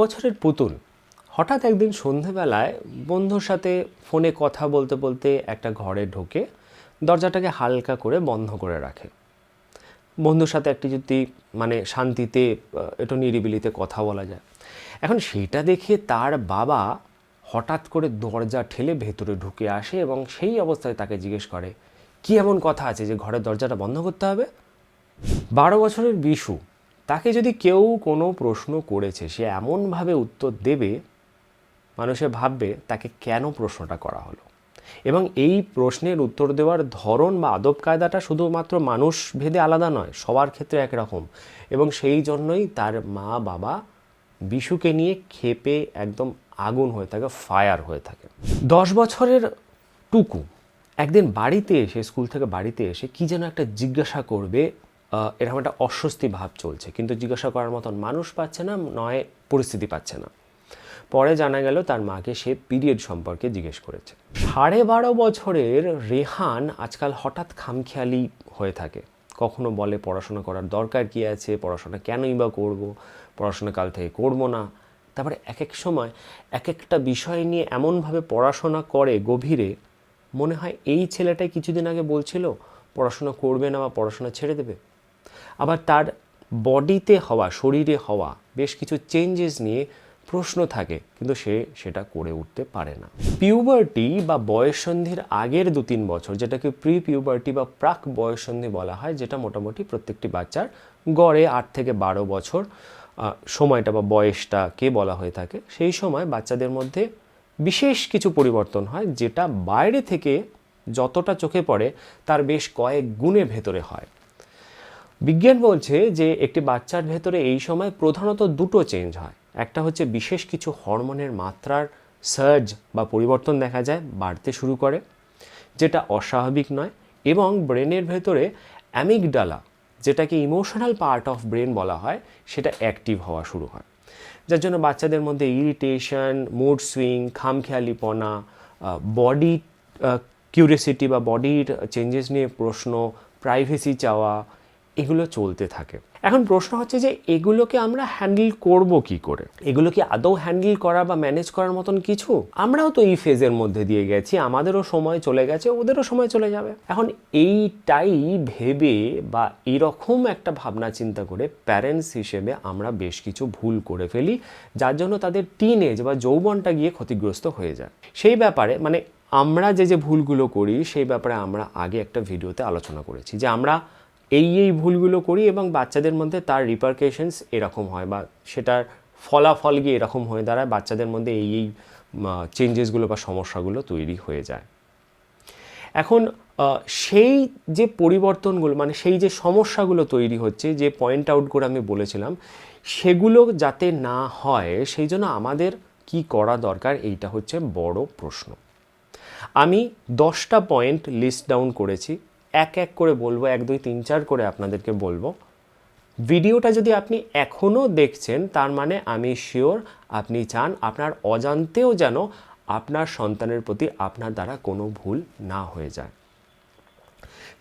বছরের পুতুল। হঠাৎ একদিন সন্ধেবেলায় বন্ধুর সাথে ফোনে কথা বলতে বলতে একটা ঘরে ঢোকে, দরজাটাকে হালকা করে বন্ধ করে রাখে। বন্ধুর সাথে একটি যদি মানে শান্তিতে একটু নিরিবিলিতে কথা বলা যায়। এখন সেটা দেখে তার বাবা হঠাৎ করে দরজা ঠেলে ভেতরে ঢুকে আসে এবং সেই অবস্থায় তাকে জিজ্ঞেস করে, কি এমন কথা আছে যে ঘরের দরজাটা বন্ধ করতে হবে? বারো বছরের বিশু। তাকে যদি কেউ কোনো প্রশ্ন করেছে, সে এমনভাবে উত্তর দেবে, মানুষে ভাববে তাকে কেন প্রশ্নটা করা হলো? এবং এই প্রশ্নের উত্তর দেওয়ার ধরন বা আদব কায়দাটা শুধুমাত্র মানুষ ভেদে আলাদা নয়, সবার ক্ষেত্রে একরকম এবং সেই জন্যই তার মা বাবা বিশুকে নিয়ে ক্ষেপে একদম আগুন হয়ে থাকে, ফায়ার হয়ে থাকে। দশ বছরের টুকু একদিন বাড়িতে এসে, স্কুল থেকে বাড়িতে এসে কি যেন একটা জিজ্ঞাসা করবে এরকম একটা অস্বস্তি ভাব চলছে। কিন্তু জিজ্ঞাসা করার মতন মানুষ পাচ্ছে না, নয়, পরিস্থিতি পাচ্ছে না। পরে জানা গেল তার মাকে সে পিরিয়ড সম্পর্কে জিজ্ঞেস করেছে। সাড়ে বারো বছরের রেহান আজকাল হঠাৎ খামখেয়ালি হয়ে থাকে। কখনো বলে পড়াশোনা করার দরকার কি আছে, পড়াশোনা কেনই বা করব, পড়াশোনা কাল থেকে করব না। তারপরে এক এক সময় এক একটা বিষয় নিয়ে এমনভাবে পড়াশোনা করে গভীরে, মনে হয় এই ছেলেটাই কিছুদিন আগে বলছিল, পড়াশোনা করবে না বা পড়াশোনা ছেড়ে দেবে। আবার তার বডিতে হওয়া, শরীরে হওয়া বেশ কিছু চেঞ্জেস নিয়ে প্রশ্ন থাকে, কিন্তু সে সেটা করে উঠতে পারে না। পিউবার্টি বা বয়ঃসন্ধির আগের দু তিন বছর, যেটাকে প্রি পিউবার্টি বা প্রাক বয়ঃসন্ধি বলা হয়, যেটা মোটামুটি প্রত্যেকটি বাচ্চার গড়ে আট থেকে বারো বছর সময়টা বা বয়সটাকে বলা হয়ে থাকে। সেই সময় বাচ্চাদের মধ্যে বিশেষ কিছু পরিবর্তন হয়, যেটা বাইরে থেকে যতটা চোখে পড়ে, তার বেশ কয়েক গুণে ভেতরে হয়। বিজ্ঞান বলছে যে একটি বাচ্চার ভেতরে এই সময় প্রধানত দুটো চেঞ্জ হয়। একটা হচ্ছে বিশেষ কিছু হরমোনের মাত্রার সার্জ বা পরিবর্তন দেখা যায়, বাড়তে শুরু করে, যেটা অস্বাভাবিক নয়, এবং ব্রেনের ভেতরে অ্যামিগডালা, যেটাকে ইমোশনাল পার্ট অফ ব্রেন বলা হয়, সেটা অ্যাক্টিভ হওয়া শুরু হয়। যার জন্য বাচ্চাদের মধ্যে ইরিটেশন মুড সুইং খামখেয়ালিপনা বডি কিউরিয়াসিটি বা বডির চেঞ্জেস নিয়ে প্রশ্ন প্রাইভেসি চাওয়া এগুলো চলতে থাকে। এখন প্রশ্ন হচ্ছে যে এগুলোকে আমরা হ্যান্ডেল করব কি করে? এগুলো কি আদৌ হ্যান্ডেল করা বা ম্যানেজ করার মতন কিছু? আমরাও তো এই ফেজের মধ্যে দিয়ে গেছি, আমাদেরও সময় চলে গেছে, ওদেরও সময় চলে যাবে। এখন এইটাই ভেবে বা এরকম একটা ভাবনা চিন্তা করে প্যারেন্টস হিসেবে আমরা বেশ কিছু ভুল করে ফেলি, যার জন্য তাদের টিন এজ বা যৌবনটা গিয়ে ক্ষতিগ্রস্ত হয়ে যায়। সেই ব্যাপারে মানে আমরা যে যে ভুলগুলো করি, সেই ব্যাপারে আমরা আগে একটা ভিডিওতে আলোচনা করেছি যে আমরা এই এই ভুলগুলো করি এবং বাচ্চাদের মধ্যে তার রিপারকেশনস এরকম হয় বা সেটার ফলাফল গিয়ে এরকম হয়ে দাঁড়ায়, বাচ্চাদের মধ্যে এই এই চেঞ্জেসগুলো বা সমস্যাগুলো তৈরি হয়ে যায়। এখন সেই যে পরিবর্তনগুলো মানে সেই যে সমস্যাগুলো তৈরি হচ্ছে, যে পয়েন্ট আউট করে আমি বলেছিলাম, সেগুলো যাতে না হয়, সেই জন্য আমাদের কি করা দরকার, এইটা হচ্ছে বড় প্রশ্ন। আমি দশটা পয়েন্ট লিস্ট ডাউন করেছি। এক এক করে বলব, এক, দুই, তিন, চার করে আপনাদেরকে বলব। ভিডিওটা যদি আপনি এখনও দেখছেন, তার মানে আমি শিওর আপনি চান আপনার অজান্তেও যেন আপনার সন্তানের প্রতি আপনার দ্বারা কোনো ভুল না হয়ে যায়।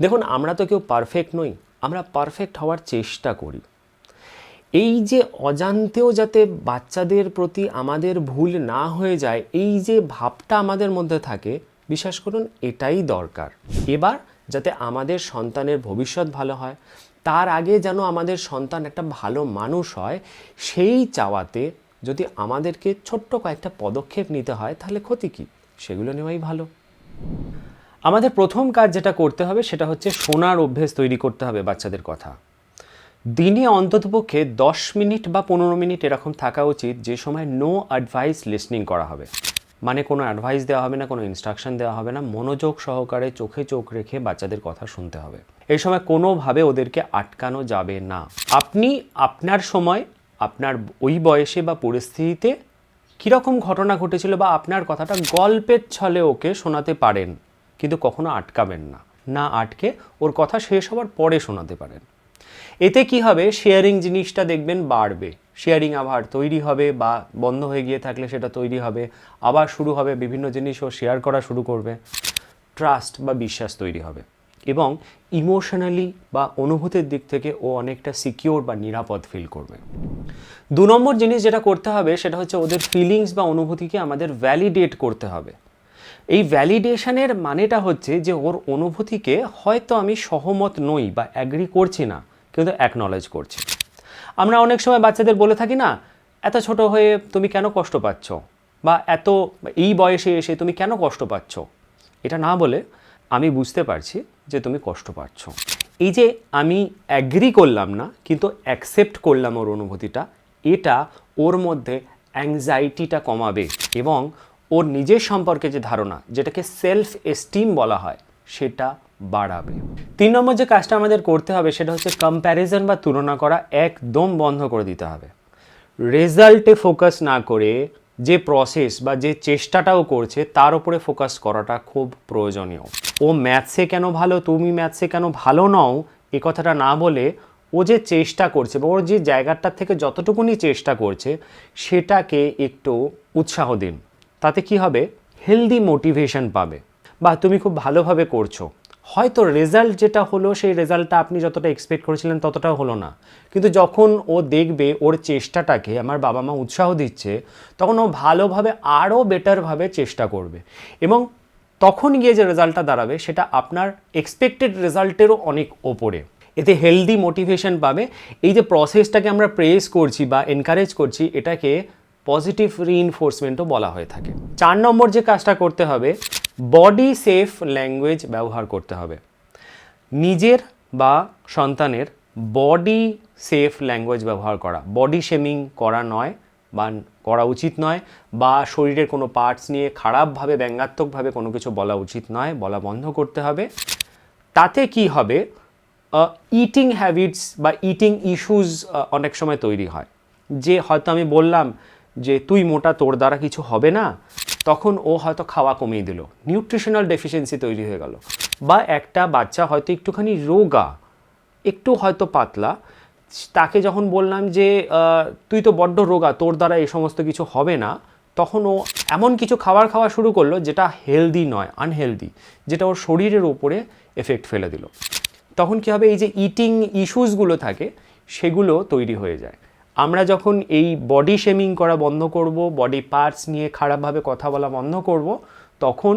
দেখুন, আমরা তো কেউ পারফেক্ট নই, আমরা পারফেক্ট হওয়ার চেষ্টা করি। এই যে অজান্তেও যাতে বাচ্চাদের প্রতি আমাদের ভুল না হয়ে যায়, এই যে ভাবটা আমাদের মধ্যে থাকে, বিশ্বাস করুন, এটাই দরকার। এবার যাতে আমাদের সন্তানের ভবিষ্যৎ ভালো হয়। তার আগে যেন আমাদের সন্তান একটা ভালো মানুষ হয়, সেই চাওয়াতে যদি আমাদেরকে ছোট্ট কয়েকটা পদক্ষেপ নিতে হয়, তাহলে ক্ষতি কী? সেগুলো নেওয়াই ভালো। আমাদের প্রথম কাজ যেটা করতে হবে, সেটা হচ্ছে শোনার অভ্যেস তৈরি করতে হবে বাচ্চাদের কথা। দিনে অন্ততপক্ষে দশ মিনিট বা পনেরো মিনিট এরকম থাকা উচিত, যে সময় নো অ্যাডভাইস লিসনিং করা হবে। মানে কোনো অ্যাডভাইস দেওয়া হবে না, কোনো ইনস্ট্রাকশন দেওয়া হবে না, মনোযোগ সহকারে চোখে চোখ রেখে বাচ্চাদের কথা শুনতে হবে। এই সময় কোনোভাবে ওদেরকে আটকানো যাবে না। আপনি আপনার সময়, আপনার ওই বয়সে বা পরিস্থিতিতে কীরকম ঘটনা ঘটেছিল বা আপনার কথাটা গল্পের ছলে ওকে শোনাতে পারেন, কিন্তু কখনো আটকাবেন না। না আটকে ওর কথা শেষ হওয়ার পরে শোনাতে পারেন। এতে কি হবে? শেয়ারিং জিনিসটা দেখবেন বাড়বে। শেয়ারিং আবার তৈরি হবে বা বন্ধ হয়ে গিয়ে থাকলে সেটা তৈরি হবে। আবার শুরু হবে, বিভিন্ন জিনিস ও শেয়ার করা শুরু করবে। ট্রাস্ট বা বিশ্বাস তৈরি হবে। এবং ইমোশনালি বা অনুভূতির দিক থেকে ও অনেকটা সিকিওর বা নিরাপদ ফিল করবে। দু নম্বর জিনিস যেটা করতে হবে, সেটা হচ্ছে ওদের ফিলিংস বা অনুভূতিকে আমাদের ভ্যালিডেট করতে হবে। এই ভ্যালিডেশনের মানেটা হচ্ছে যে ওর অনুভূতিকে হয়তো আমি সহমত নই বা অ্যাগ্রি করছি না। কিন্তু অ্যাকনলেজ করছি। আমরা অনেক সময় বাচ্চাদের বলে থাকি না, এত ছোট হয়ে তুমি কেন কষ্ট পাচ্ছ? বা এত, এই বয়সে এসে তুমি কেন কষ্ট পাচ্ছ? এটা না বলে আমি বুঝতে পারছি যে তুমি কষ্ট পাচ্ছ। এই যে আমি অ্যাগ্রি করলাম না, কিন্তু অ্যাকসেপ্ট করলাম ওর অনুভূতিটা, এটা ওর মধ্যে অ্যাংজাইটিটা কমাবে এবং ওর নিজের সম্পর্কে যে ধারণা, যেটাকে সেলফ এস্টিম বলা হয়, সেটা বাড়াবে। তিন নম্বর যে কাজটা আমাদের করতে হবে, সেটা হচ্ছে কম্প্যারিজন বা তুলনা করা একদম বন্ধ করে দিতে হবে। রেজাল্টে ফোকাস না করে যে প্রসেস বা যে চেষ্টাটাও করছে, তার উপরে ফোকাস করাটা খুব প্রয়োজনীয়। ও ম্যাথসে কেন ভালো, তুমি ম্যাথসে কেন ভালো নও, এ কথাটা না বলে ও যে চেষ্টা করছে বা ওর যে জায়গাটার থেকে যতটুকুনি চেষ্টা করছে, সেটাকে একটু উৎসাহ দিন। তাতে কি হবে? হেলদি মোটিভেশন পাবে। বা তুমি খুব ভালোভাবে করছ। হয়তো রেজাল্ট যেটা হলো, সেই রেজাল্টটা আপনি যতটা এক্সপেক্ট করেছিলেন ততটা হলো না। কিন্তু যখন ও দেখবে ওর চেষ্টাটাকে, আমার বাবা মা উৎসাহ দিচ্ছে, তখন ও ভালোভাবে আরও বেটারভাবে চেষ্টা করবে। এবং তখন গিয়ে যে রেজাল্টটা দাঁড়াবে, সেটা আপনার এক্সপেক্টেড রেজাল্টেরও অনেক ওপরে। এতে হেলদি মোটিভেশন পাবে। এই যে প্রসেসটাকে আমরা প্রেস করছি বা এনকারেজ করছি, এটাকে পজিটিভ রিইনফোর্সমেন্টও বলা হয়ে থাকে। চার নম্বর যে কাজটা করতে হবে বডি সেফ ল্যাঙ্গুয়েজ ব্যবহার করতে হবে। নিজের বা সন্তানের বডি সেফ ল্যাঙ্গুয়েজ ব্যবহার করা। বডি শেমিং করা নয় বা করা উচিত নয় বা শরীরের কোনো পার্টস নিয়ে খারাপভাবে, ব্যঙ্গাত্মকভাবে কোনো কিছু বলা উচিত নয়, বলা বন্ধ করতে হবে। তাতে কি হবে? ইটিং হ্যাবিটস বা ইটিং ইস্যুস অনেক সময় তৈরি হয়। যে হয়তো আমি বললাম যে, তুই মোটা, তোর দ্বারা কিছু হবে না। তখন ও হয়তো খাওয়া কমিয়ে দিল। নিউট্রিশনাল ডেফিসিয়েন্সি তৈরি হয়ে গেল। বা একটা বাচ্চা হয়তো একটুখানি রোগা, একটু হয়তো পাতলা, তাকে যখন বললাম যে তুই তো বড্ড রোগা, তোর দ্বারা এই সমস্ত কিছু হবে না, তখন ও এমন কিছু খাবার খাওয়া শুরু করল যেটা হেলদি নয় আনহেলদি যেটা ওর শরীরের ওপরে এফেক্ট ফেলে দিল। তখন কী হবে, এই যে ইটিং ইস্যুসগুলো থাকে, সেগুলো তৈরি হয়ে যায়। আমরা যখন এই বডি শেমিং করা বন্ধ করব বডি পার্টস নিয়ে খারাপভাবে কথা বলা বন্ধ করব, তখন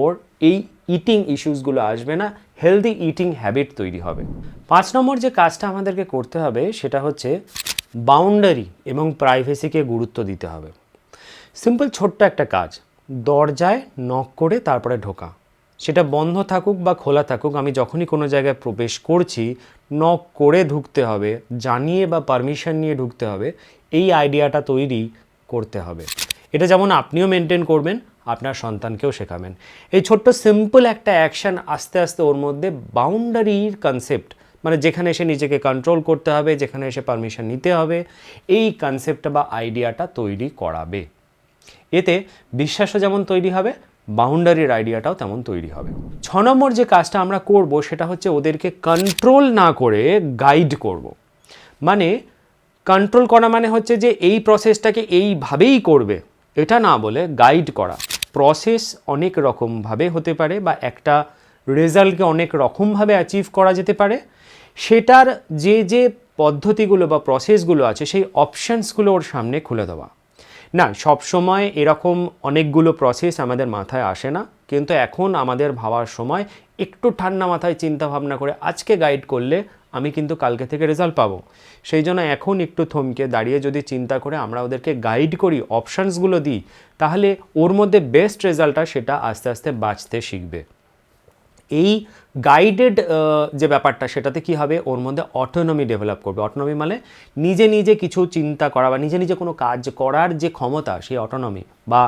ওর এই ইটিং ইস্যুসগুলো আসবে না হেলদি ইটিং হ্যাবিট তৈরি হবে। পাঁচ নম্বর যে কাজটা আমাদেরকে করতে হবে, সেটা হচ্ছে বাউন্ডারি এবং প্রাইভেসিকে গুরুত্ব দিতে হবে। সিম্পল ছোট্ট একটা কাজ, দরজায় নক করে তারপরে ঢোকা। সেটা বন্ধ থাকুক বা খোলা থাকুক, আমি যখনই কোনো জায়গায় প্রবেশ করছি নক করে ঢুকতে হবে, জানিয়ে বা পারমিশন নিয়ে ঢুকতে হবে, এই আইডিয়াটা তৈরি করতে হবে। এটা যেমন আপনিও মেনটেন করবেন, আপনার সন্তানকেও শেখাবেন। এই ছোট্ট সিম্পল একটা অ্যাকশন আস্তে আস্তে ওর মধ্যে বাউন্ডারির কনসেপ্ট মানে যেখানে এসে নিজেকে কন্ট্রোল করতে হবে, যেখানে এসে পারমিশন নিতে হবে, এই কনসেপ্টটা বা আইডিয়াটা তৈরি করাবে। এতে বিশ্বাসও যেমন তৈরি হবে বাউন্ডারির আইডিয়াটাও তেমন তৈরি হবে। ছ নম্বর যে কাজটা আমরা করব সেটা হচ্ছে ওদেরকে কন্ট্রোল না করে গাইড করব। মানে কন্ট্রোল করা মানে হচ্ছে যে এই প্রসেসটাকে এইভাবেই করবে। এটা না বলে গাইড করা। প্রসেস অনেক রকমভাবে হতে পারে বা একটা রেজাল্টকে অনেক রকমভাবে অ্যাচিভ করা যেতে পারে। সেটার যে যে পদ্ধতিগুলো বা প্রসেসগুলো আছে, সেই অপশানসগুলো ওর সামনে খুলে দেওয়া। না সব সময় এরকম অনেকগুলো প্রসেস আমাদের মাথায় আসে না। কিন্তু এখন আমাদের ভাবার সময় একটু ঠান্ডা মাথায় চিন্তা ভাবনা করে আজকে গাইড করলে আমি কিন্তু কালকে থেকে রেজাল্ট পাবো। সেই জন্য এখন একটু থমকে দাঁড়িয়ে যদি চিন্তা করে আমরা ওদেরকে গাইড করি অপশানসগুলো দিই, তাহলে ওর মধ্যে বেস্ট রেজাল্টটা সেটা আস্তে আস্তে বাঁচতে শিখবে। এই গাইডেড যে ব্যাপারটা, সেটাতে কি হবে? ওর মধ্যে অটোনমি ডেভেলপ করবে। অটোনমি মানে নিজে নিজে কিছু চিন্তা করা বা নিজে নিজে কোনো কাজ করার যে ক্ষমতা, সেই অটোনমি বা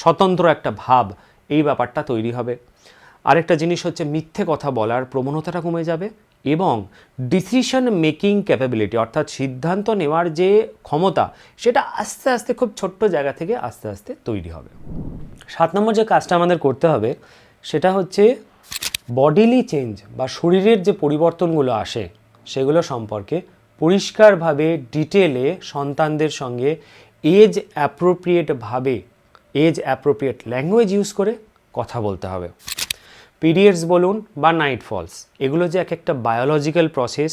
স্বতন্ত্র একটা ভাব, এই ব্যাপারটা তৈরি হবে। আরেকটা জিনিস হচ্ছে মিথ্যে কথা বলার প্রবণতাটা কমে যাবে এবং ডিসিশন মেকিং ক্যাপাবিলিটি অর্থাৎ সিদ্ধান্ত নেওয়ার যে ক্ষমতা, সেটা আস্তে আস্তে খুব ছোট্ট জায়গা থেকে আস্তে আস্তে তৈরি হবে। সাত নম্বর যে কাজটা আমাদের করতে হবে, সেটা হচ্ছে বডিলি চেঞ্জ বা শরীরের যে পরিবর্তনগুলো আসে, সেগুলো সম্পর্কে পরিষ্কারভাবে ডিটেলে সন্তানদের সঙ্গে এজ অ্যাপ্রোপ্রিয়েটভাবে এজ অ্যাপ্রোপ্রিয়েট ল্যাঙ্গুয়েজ ইউজ করে কথা বলতে হবে। পিরিয়ডস বলুন বা নাইট ফলস এগুলো যে এক একটা বায়োলজিক্যাল প্রসেস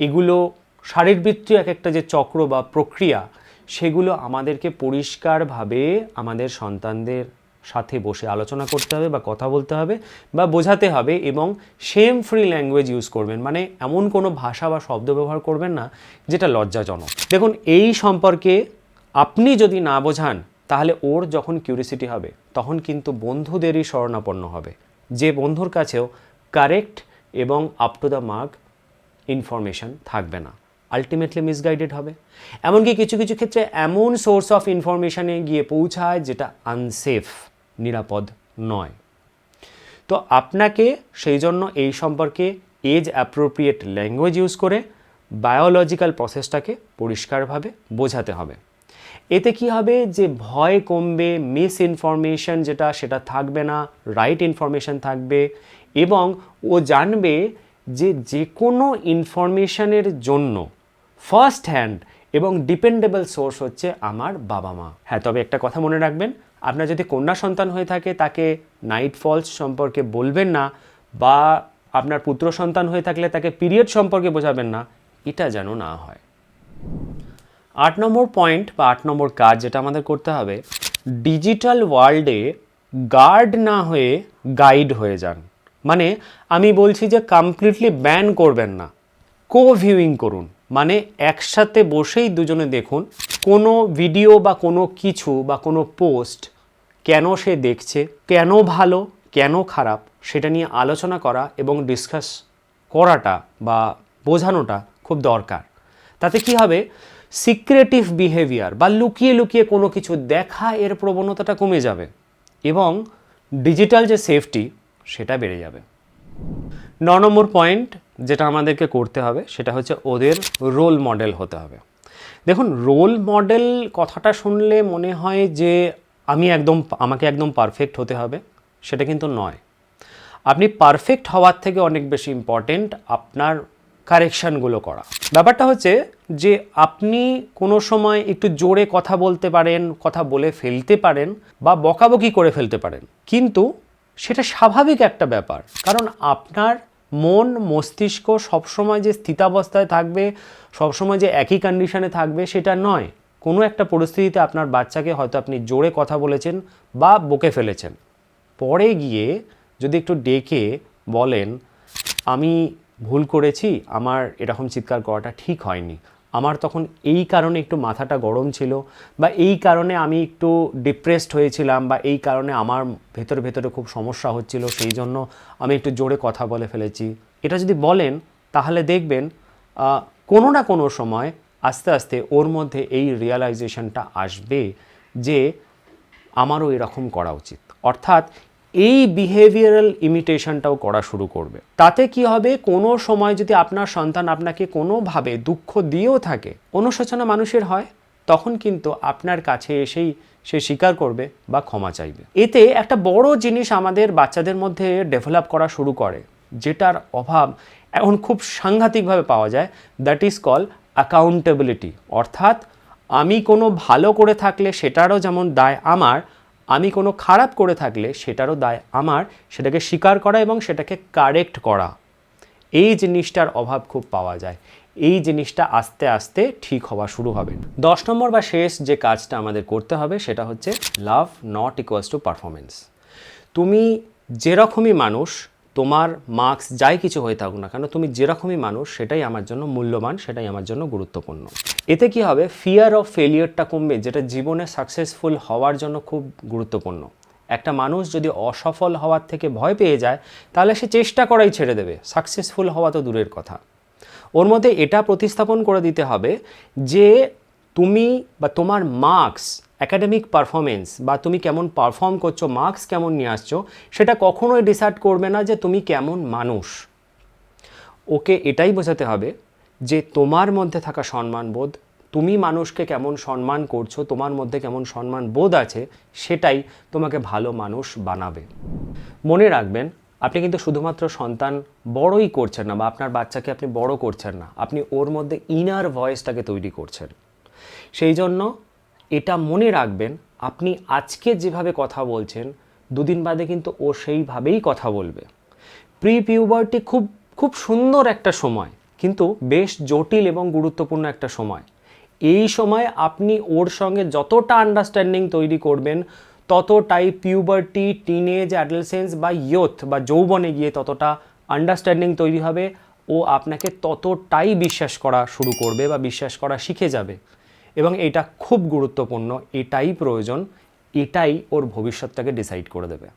এগুলো শারীরবৃত্তীয় এক একটা যে চক্র বা প্রক্রিয়া, সেগুলো আমাদেরকে পরিষ্কারভাবে আমাদের সন্তানদের সাথে বসে আলোচনা করতে হবে বা কথা বলতে হবে বা বোঝাতে হবে এবং সেম ফ্রি ল্যাঙ্গুয়েজ ইউজ করবেন। মানে এমন কোনো ভাষা বা শব্দ ব্যবহার করবেন না যেটা লজ্জাজনক। দেখুন, এই সম্পর্কে আপনি যদি না বোঝান, তাহলে ওর যখন কিউরিসিটি হবে, তখন কিন্তু বন্ধুদেরই শরণাপন্ন হবে। যে বন্ধুর কাছেও কারেক্ট এবং up to the mark information থাকবে না। আলটিমেটলি মিসগাইডেড হবে। এমনকি কিছু কিছু ক্ষেত্রে এমন সোর্স অফ ইনফরমেশনে গিয়ে পৌঁছায় যেটা আনসেফ নিরাপদ নয়। তো আপনাকে সেই জন্য এই সম্পর্কে এজ অ্যাপ্রোপ্রিয়েট ল্যাঙ্গুয়েজ ইউজ করে বায়োলজিক্যাল প্রসেসটাকে পরিষ্কারভাবে বোঝাতে হবে। এতে কি হবে যে ভয় কমবে মিস ইনফরমেশন যেটা, সেটা থাকবে না রাইট ইনফরমেশন থাকবে এবং ও জানবে যে যে কোনো ইনফরমেশনের জন্য ফার্স্ট হ্যান্ড এবং ডিপেন্ডেবল সোর্স হচ্ছে আমার বাবা মা। হ্যাঁ তবে একটা কথা মনে রাখবেন, আপনার যদি কন্যা সন্তান হয়ে থাকে, তাকে নাইট ফলস সম্পর্কে বলবেন না বা আপনার পুত্র সন্তান হয়ে থাকলে তাকে পিরিয়ড সম্পর্কে বোঝাবেন না, এটা যেন না হয়। আট নম্বর পয়েন্ট বা আট নম্বর কাজ যেটা আমাদের করতে হবে ডিজিটাল ওয়ার্ল্ডে গার্ড না হয়ে গাইড হয়ে যান। মানে আমি বলছি যে কমপ্লিটলি ব্যান করবেন না। কো ভিউইং করুন। মানে একসাথে বসেই দুজনে দেখুন কোনো ভিডিও বা কোনো কিছু বা কোনো পোস্ট কেন সে দেখছে, কেন ভালো, কেন খারাপ, সেটা নিয়ে আলোচনা করা এবং ডিসকাস করাটা বা বোঝানোটা খুব দরকার। তাতে কি হবে? সিক্রেটিভ বিহেভিয়ার বা লুকিয়ে লুকিয়ে কোনো কিছু দেখা এর প্রবণতাটা কমে যাবে এবং ডিজিটাল যে সেফটি, সেটা বেড়ে যাবে। ন নম্বর পয়েন্ট যেটা আমাদেরকে করতে হবে সেটা হচ্ছে ওদের রোল মডেল হতে হবে। দেখুন রোল মডেল কথাটা শুনলে মনে হয় যে আমি একদম, আমাকে একদম পারফেক্ট হতে হবে, সেটা কিন্তু নয়। আপনি পারফেক্ট হওয়ার থেকে অনেক বেশি ইম্পর্টেন্ট আপনার কারেকশানগুলো করা। ব্যাপারটা হচ্ছে যে আপনি কোনো সময় একটু জোরে কথা বলতে পারেন, কথা বলে ফেলতে পারেন বা বকাবকি করে ফেলতে পারেন। কিন্তু সেটা স্বাভাবিক একটা ব্যাপার। কারণ আপনার মন, মস্তিষ্ক সবসময় যে স্থিতাবস্থায় থাকবে, সবসময় যে একই কন্ডিশনে থাকবে, সেটা নয়। কোনো একটা পরিস্থিতিতে আপনার বাচ্চাকে হয়তো আপনি জোরে কথা বলেছেন বা বকে ফেলেছেন। পরে গিয়ে যদি একটু ডেকে বলেন, আমি ভুল করেছি, আমার এরকম চিৎকার করাটা ঠিক হয়নি। আমার তখন এই কারণে একটু মাথাটা গরম ছিল বা এই কারণে আমি একটু ডিপ্রেসড হয়েছিলাম বা এই কারণে আমার ভেতরে ভেতরে খুব সমস্যা হচ্ছিল, সেই জন্য আমি একটু জোরে কথা বলে ফেলেছি। এটা যদি বলেন, তাহলে দেখবেন কোনো না কোনো সময় আস্তে আস্তে ওর মধ্যে এই রিয়ালাইজেশনটা আসবে যে আমারও এরকম করা উচিত। অর্থাৎ এই বিহেভিয়ারাল ইমিটেশনটাও করা শুরু করবে। তাতে কি হবে? কোনো সময় যদি আপনার সন্তান আপনাকে কোনোভাবে দুঃখ দিয়েও থাকে, অনুশোচনা মানুষের হয়, তখন কিন্তু আপনার কাছে এসেই সে স্বীকার করবে বা ক্ষমা চাইবে। এতে একটা বড় জিনিস আমাদের বাচ্চাদের মধ্যে ডেভেলপ করা শুরু করে, যেটার অভাব এখন খুব সাংঘাতিকভাবে পাওয়া যায় দ্যাট ইজ কল অ্যাকাউন্টেবিলিটি অর্থাৎ আমি কোনো ভালো করে থাকলে সেটারও যেমন দায় আমার আমি কোনো খারাপ করে থাকলে সেটারও দায় আমার, সেটাকে স্বীকার করা এবং সেটাকে কারেক্ট করা। এই জিনিসটার অভাব খুব পাওয়া যায়। এই জিনিসটা আস্তে আস্তে ঠিক হওয়া শুরু হবে। দশ নম্বর বা শেষ যে কাজটা আমাদের করতে হবে সেটা হচ্ছে love not equals to performance তুমি যেরকমই মানুষ তোমার মার্কস যাই কিছু হয়ে থাকুক না কেন, তুমি যেরকমই মানুষ, সেটাই আমার জন্য মূল্যবান, সেটাই আমার জন্য গুরুত্বপূর্ণ। এতে কি হবে? ফিয়ার অফ ফেলিয়ারটা কমবে, যেটা জীবনে সাকসেসফুল হওয়ার জন্য খুব গুরুত্বপূর্ণ। একটা মানুষ যদি অসফল হওয়ার থেকে ভয় পেয়ে যায়, তাহলে সে চেষ্টা করাই ছেড়ে দেবে। সাকসেসফুল হওয়া তো দূরের কথা। ওর মধ্যে এটা প্রতিস্থাপন করে দিতে হবে যে তুমি বা তোমার মার্কস একাডেমিক পারফরমেন্স বা তুমি কেমন পারফর্ম করছ মার্কস কেমন নিয়ে আসছো, সেটা কখনোই ডিসাইড করবে না যে তুমি কেমন মানুষ। ওকে এটাই বোঝাতে হবে যে তোমার মধ্যে থাকা সম্মানবোধ তুমি মানুষকে কেমন সম্মান করছ, তোমার মধ্যে কেমন সম্মান বোধ আছে, সেটাই তোমাকে ভালো মানুষ বানাবে। মনে রাখবেন, আপনি কিন্তু শুধুমাত্র সন্তান বড়ই করছেন না বা আপনার বাচ্চাকে আপনি বড় করছেন না, আপনি ওর মধ্যে ইনার ভয়েসটাকে তৈরি করছেন। সেই জন্য এটা মনে রাখবেন, আপনি আজকে যেভাবে কথা বলছেন, দুদিন বাদে কিন্তু ও সেইভাবেই কথা বলবে। প্রি পিউবার্টি খুব খুব সুন্দর একটা সময়, কিন্তু বেশ জটিল এবং গুরুত্বপূর্ণ একটা সময়। এই সময় আপনি ওর সঙ্গে যতটা আন্ডারস্ট্যান্ডিং তৈরি করবেন, ততটাই পিউবার্টি টিনেজ অ্যাডালসেন্স বা ইয়থ বা যৌবনে গিয়ে ততটা আন্ডারস্ট্যান্ডিং তৈরি হবে, ও আপনাকে ততটাই বিশ্বাস করা শুরু করবে বা বিশ্বাস করা শিখে যাবে। এবং এটা খুব গুরুত্বপূর্ণ এটাই প্রয়োজন এটাই ওর ভবিষ্যৎটাকে ডিসাইড করে দেবে।